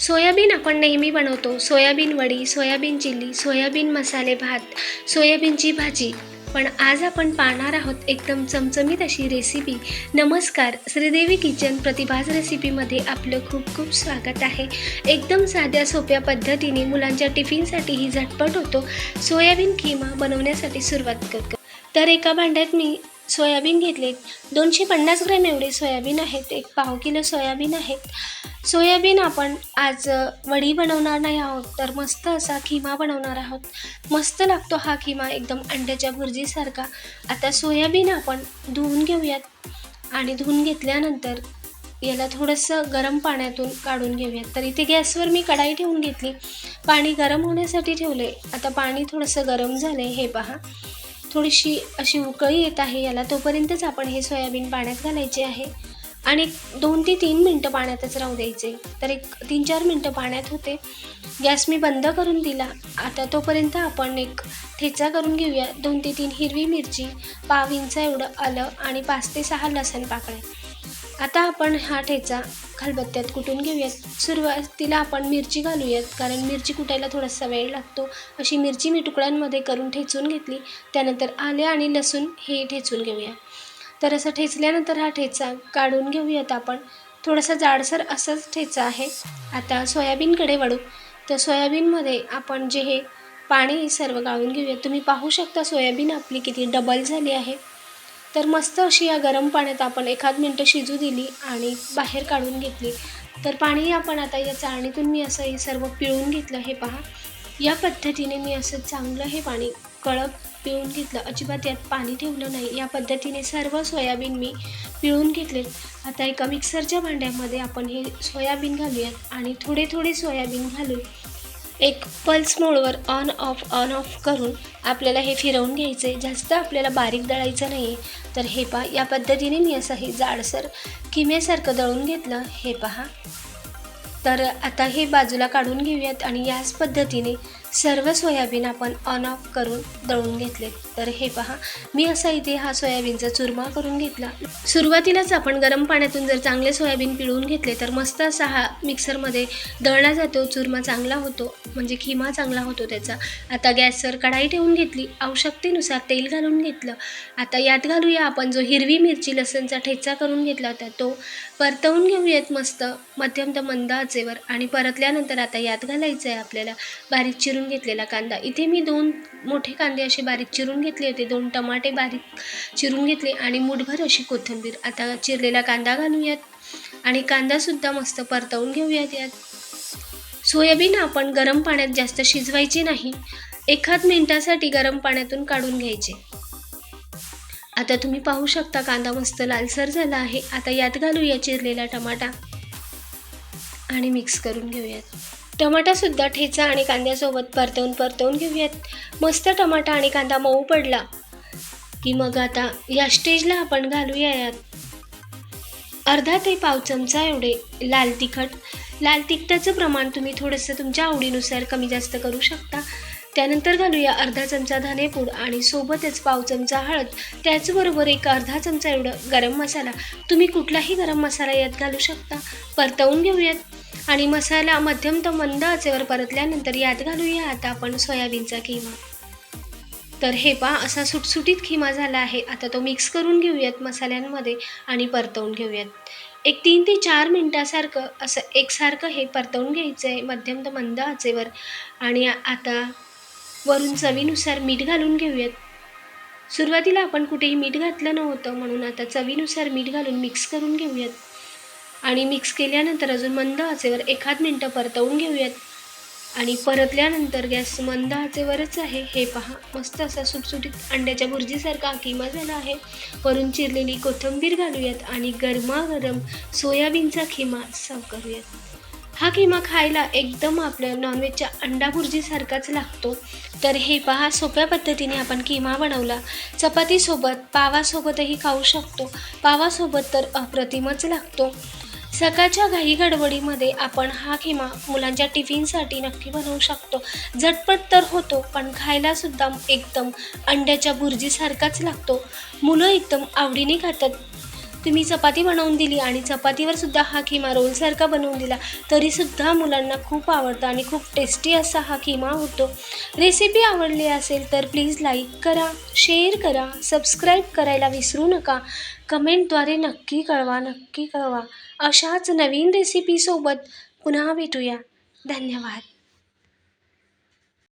Soybean आपण नेहमी बनवतो. सोयाबीन वडी सोयाबीन चिल्ली सोयाबीन मसाले भात सोयाबीनची भाजी. पण आज आपण पाहणार आहोत एकदम चमचमीत अशी रेसिपी नमस्कार श्रीदेवी किचन प्रतिभाज रेसिपीमध्ये आपलं खूप खूप स्वागत आहे. एकदम साध्या सोप्या पद्धतीने मुलांच्या टिफिनसाठीही झटपट होतो. सोयाबीन खिमा बनवण्यासाठी सुरुवात करतो. तर एका भांड्यात मी सोयाबीन घेतले. दोनशे पन्नास ग्रॅम एवढे सोयाबीन आहेत. एक पाव किलो सोयाबीन आहेत. सोयाबीन आपण आज वडी बनवणार नाही आहोत. तर मस्त असा खिमा बनवणार आहोत. मस्त लागतो हा खिमा एकदम अंड्याच्या भुर्जीसारखा. आता सोयाबीन आपण धुवून घेऊयात. आणि धुवून घेतल्यानंतर याला थोडंसं गरम पाण्यातून काढून घेऊयात. तर इथे गॅसवर मी कढाई ठेवून घेतली. पाणी गरम होण्यासाठी ठेवले आता पाणी थोडंसं गरम झालं हे पहा. थोडीशी अशी उकळी येत आहे याला तोपर्यंतच आपण हे सोयाबीन पाण्यात घालायचे आहे. आणि एक दोन ते तीन मिनटं पाण्यातच राहू द्यायचे. तर एक तीन चार मिनटं पाण्यात होते. गॅस मी बंद करून दिला. आता तोपर्यंत आपण एक ठेचा करून घेऊया. दोन ते तीन हिरवी मिरची पाव इंच एवढं आलं आणि पाच ते सहा लसण पाकळे आता आपण हा ठेचा खलबत्त्यात कुटून घेऊयात? सुरुवातीला आपण मिरची घालूयात कारण मिरची कुटायला थोडासा वेळ लागतो. अशी मिरची मी तुकड्यांमध्ये करून ठेचून घेतली. त्यानंतर आले आणि लसूण हे ठेचून घेऊया. तर असं ठेचल्यानंतर हा ठेचा काढून घेऊयात आपण. थोडासा जाडसर असाच ठेचा आहे. आता सोयाबीनकडे वळू. तर सोयाबीनमध्ये आपण जे हे पाणी सर्व गाळून घेऊयात. तुम्ही पाहू शकता सोयाबीन आपली किती डबल झाली आहे. तर मस्त अशी या गरम पाण्यात आपण एखाद मिनटं शिजू दिली आणि बाहेर काढून घेतली. तर पाणी आपण आता या चाळणीतून मी असं हे सर्व पिळून घेतलं हे पहा. या पद्धतीने मी असं चांगलं हे पाणी कळप पिळून घेतलं. अजिबात यात पाणी ठेवलं नाही. या पद्धतीने सर्व सोयाबीन मी पिळून घेतले. आता एका मिक्सरच्या भांड्यामध्ये आपण हे सोयाबीन घालूयात आणि थोडे थोडे सोयाबीन घालून एक पल्स मोडवर ऑन ऑफ ऑन ऑफ करून आपल्याला हे फिरवून घ्यायचं आहे जास्त आपल्याला बारीक दळायचं नाही आहे तर हे पहा या पद्धतीने मी असं हे जाडसर किमेसारखं दळून घेतलं. हे पहा. तर आता हे बाजूला काढून घेऊयात आणि याच पद्धतीने सर्व सोयाबीन आपण ऑन ऑफ करून दळून घेतले. तर हे पहा मी असा इथे हा सोयाबीनचा चुरमा करून घेतला. सुरुवातीलाच आपण गरम पाण्यातून जर चांगले सोयाबीन पिळून घेतले तर मस्त असा हा मिक्सरमध्ये दळला जातो. चुरमा चांगला होतो म्हणजे खिमा चांगला होतो त्याचा. आता गॅसवर कढाई ठेवून घेतली. आवश्यकतेनुसार तेल घालून घेतलं. आता यात घालूया आपण जो हिरवी मिरची लसणचा ठेचा करून घेतला होता तो परतवून घेऊयात मस्त मध्यम तर मंद आचेवर. आणि परतल्यानंतर आता यात घालायचं आहे आपल्याला बारीक चिरून घेतलेला कांदा. इथे मी दोन मोठे कांदे असे बारीक चिरून घेतले होते. दोन टमाटे बारीक चिरून घेतले आणि मुठभर अशी कोथिंबीर. आता चिरलेला कांदा घालूयात आणि कांदासुद्धा मस्त परतवून घेऊयात यात. सोयाबीन आपण गरम पाण्यात जास्त शिजवायची नाही. एखाद मिनिटासाठी गरम पाण्यातून काढून घ्यायचे. आता तुम्ही पाहू शकता कांदा मस्त लालसर झाला आहे. आता यात घालूया चिरलेला टमाटा आणि मिक्स करून घेऊयात. टमाटासुद्धा ठेचा आणि कांद्यासोबत परतवून परतवून घेऊयात. मस्त टमाटा आणि कांदा मऊ पडला की मग आता या स्टेजला आपण घालूया यात. अर्धा ते पाव चमचा एवढे लाल तिखट. लाल तिखटाचं प्रमाण तुम्ही थोडंसं तुमच्या आवडीनुसार कमी जास्त करू शकता. त्यानंतर घालूया अर्धा चमचा धनेपूड आणि सोबतच पाव चमचा हळद. त्याचबरोबर एक अर्धा चमचा एवढं गरम मसाला. तुम्ही कुठलाही गरम मसाला यात घालू शकता. परतवून घेऊयात. आणि मसाला मध्यम तर मंद आचेवर परतल्यानंतर यात घालूया. आता आपण सोयाबीनचा किमा. तर हे पहा असा सुटसुटीत खिमा झाला आहे. आता तो मिक्स करून घेऊयात मसाल्यांमध्ये आणि परतवून घेऊयात. एक तीन ते चार मिनटासारखं असं एकसारखं हे परतवून घ्यायचं आहे मध्यम तर मंद आचेवर. आणि आता वरून चवीनुसार मीठ घालून घेऊयात. सुरुवातीला आपण कुठेही मीठ घातलं नव्हतं म्हणून आता चवीनुसार मीठ घालून मिक्स करून घेऊयात. आणि मिक्स केल्यानंतर अजून मंद आचेवर एखाद मिनटं परतवून घेऊयात. आणि परतल्यानंतर गॅस मंद आचेवरच आहे. हे पहा मस्त असा सुटसुटीत अंड्याच्या भुर्जीसारखा किमा झाला आहे. वरून चिरलेली कोथिंबीर घालूयात आणि गरमागरम सोयाबीनचा खिमा सर्व करूयात. हा किमा खायला एकदम आपल्या नॉनव्हेजच्या अंडा भुर्जीसारखाच लागतो. तर हे पहा सोप्या पद्धतीने आपण किमा बनवला. चपातीसोबत पावासोबतही खाऊ शकतो. पावासोबत तर अप्रतिमच लागतो. सकाळच्या घाई गडबडीमध्ये आपण हा खिमा मुलांच्या टिफिनसाठी नक्की बनवू शकतो. झटपट तर होतो पण खायलासुद्धा एकदम अंड्याच्या भुर्जीसारखाच लागतो. मुलं एकदम आवडीने खातात. तुम्ही चपाती बनवून दिली आणि चपातीवर सुद्धा हा किमा रोलसारखा बनवून दिला तरीसुद्धा मुलांना खूप आवडतं आणि खूप टेस्टी असा हा किमा होतो. रेसिपी आवडली असेल तर प्लीज लाईक करा शेअर करा सबस्क्राईब करायला विसरू नका. कमेंटद्वारे नक्की कळवा नक्की कळवा. अशाच नवीन रेसिपीसोबत पुन्हा भेटूया. धन्यवाद.